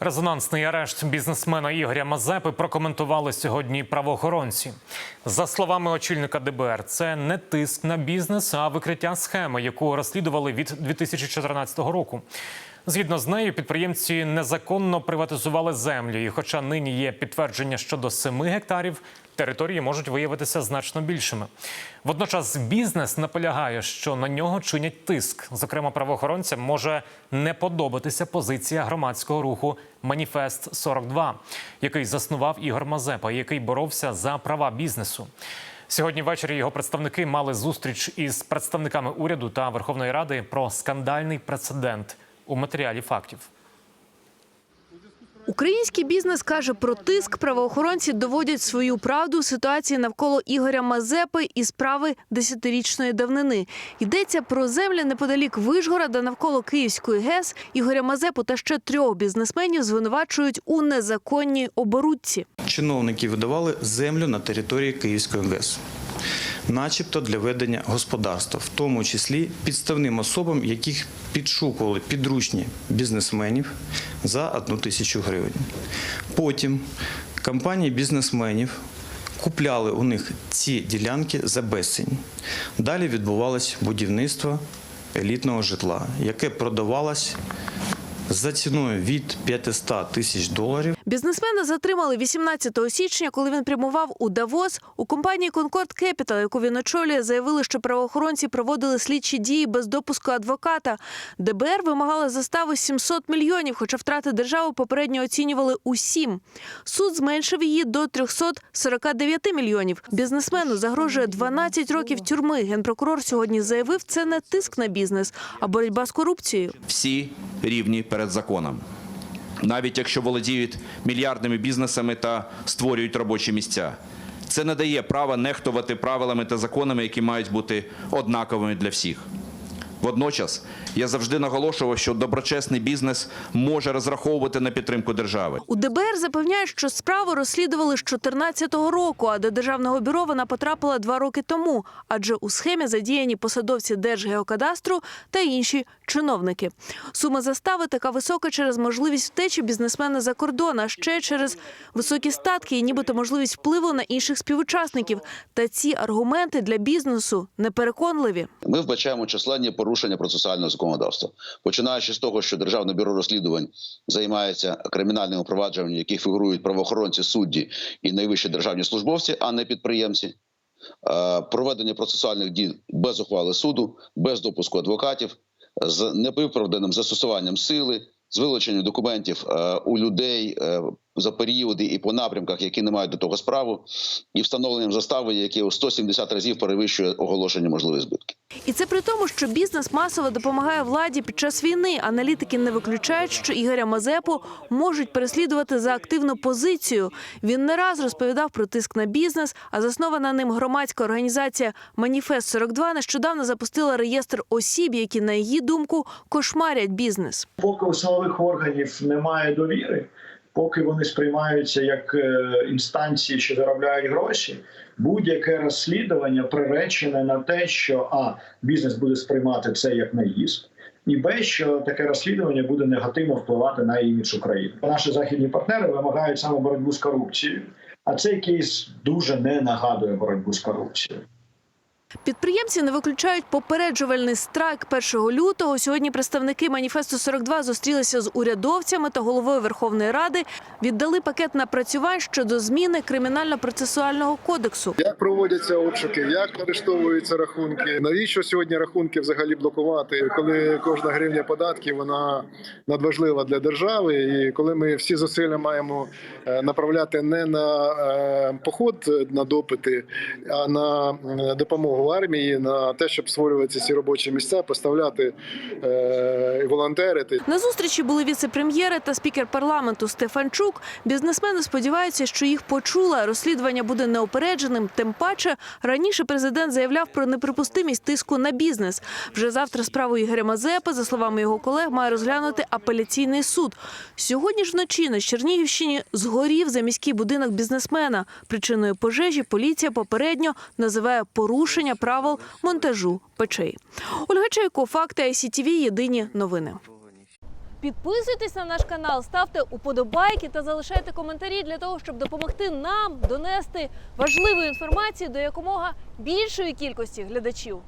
Резонансний арешт бізнесмена Ігоря Мазепи прокоментували сьогодні правоохоронці. За словами очільника ДБР, це не тиск на бізнес, а викриття схеми, яку розслідували від 2014 року. Згідно з нею, підприємці незаконно приватизували землю. І хоча нині є підтвердження щодо 7 гектарів, території можуть виявитися значно більшими. Водночас бізнес наполягає, що на нього чинять тиск. Зокрема, правоохоронцям може не подобатися позиція громадського руху Маніфест 42 який заснував Ігор Мазепа, який боровся за права бізнесу. Сьогодні ввечері його представники мали зустріч із представниками уряду та Верховної Ради про скандальний прецедент у матеріалі фактів. Український бізнес каже про тиск. Правоохоронці доводять свою правду ситуації навколо Ігоря Мазепи і справи десятирічної давнини. Йдеться про землі неподалік Вишгорода навколо Київської ГЕС. Ігоря Мазепу та ще трьох бізнесменів звинувачують у незаконній оборудці. Чиновники видавали землю на території Київської ГЕС, начебто для ведення господарства, в тому числі підставним особам, яких підшукували підручні бізнесменів за одну тисячу гривень. Потім компанії бізнесменів купляли у них ці ділянки за безцінь. Далі відбувалось будівництво елітного житла, яке продавалось за ціною від 500 тисяч доларів Бізнесмена затримали 18 січня, коли він прямував у Давос. У компанії Concord Capital, яку він очолює, заявили, що правоохоронці проводили слідчі дії без допуску адвоката. ДБР вимагала застави 700 мільйонів, хоча втрати держави попередньо оцінювали у 7. Суд зменшив її до 349 мільйонів. Бізнесмену загрожує 12 років тюрми. Генпрокурор сьогодні заявив, це не тиск на бізнес, а боротьба з корупцією. всі рівні перед законом. Навіть якщо володіють мільярдними бізнесами та створюють робочі місця. Це не дає права нехтувати правилами та законами, які мають бути однаковими для всіх. Водночас я завжди наголошував, що доброчесний бізнес може розраховувати на підтримку держави. У ДБР запевняють, що справу розслідували з 2014 року, а до державного бюро вона потрапила два роки тому. Адже у схемі задіяні посадовці Держгеокадастру та інші чиновники. Сума застави така висока через можливість втечі бізнесмена за кордон, а ще через високі статки і нібито можливість впливу на інших співучасників. Та ці аргументи для бізнесу непереконливі. Ми вбачаємо численні порушення процесуального законодавства, починаючи з того, що Державне бюро розслідувань займається кримінальними провадженнями, в яких фігурують правоохоронці, судді і найвищі державні службовці, а не підприємці. Е, Проведення процесуальних дій без ухвали суду, без допуску адвокатів, з невиправданим застосуванням сили, з вилученням документів е, у людей е, за періоди і по напрямках, які не мають до того справу, і встановленням застави, яке у 170 разів перевищує оголошення можливих збитків. І це при тому, що бізнес масово допомагає владі під час війни. Аналітики не виключають, що Ігоря Мазепу можуть переслідувати за активну позицію. Він не раз розповідав про тиск на бізнес, а заснована ним громадська організація Маніфест 42 нещодавно запустила реєстр осіб, які, на її думку, кошмарять бізнес. поки силових органів немає довіри, поки вони сприймаються як е, інстанції, що заробляють гроші, будь-яке розслідування приречене на те, що а бізнес буде сприймати це як наїзд, і б, що таке розслідування буде негативно впливати на імідж України. Наші західні партнери вимагають саме боротьбу з корупцією, а цей кейс дуже не нагадує боротьбу з корупцією. Підприємці не виключають попереджувальний страйк 1 лютого. Сьогодні представники маніфесту 42 зустрілися з урядовцями та головою Верховної Ради. Віддали пакет напрацювань щодо зміни кримінально-процесуального кодексу. Як проводяться обшуки, як арештовуються рахунки? Навіщо сьогодні рахунки взагалі блокувати, коли кожна гривня податків вона надважлива для держави, і коли ми всі зусилля маємо е, направляти не на е, поход на допити, а на е, допомогу армії, на те, щоб створювати ці робочі місця, поставляти е, волонтерити. На зустрічі були віце-прем'єри та спікер парламенту Стефанчук. Бізнесмени сподіваються, що їх почула. Розслідування буде неупередженим. Тим паче раніше президент заявляв про неприпустимість тиску на бізнес. Вже завтра справу Ігоря Мазепи, за словами його колег, має розглянути апеляційний суд. Сьогодні ж вночі на Чернігівщині згорів заміський будинок бізнесмена. Причиною пожежі поліція попередньо називає порушення правил монтажу печей. Ольга Чайко, факти ICTV, Єдині новини. Підписуйтесь на наш канал, ставте уподобайки та залишайте коментарі для того, щоб допомогти нам донести важливу інформацію до якомога більшої кількості глядачів.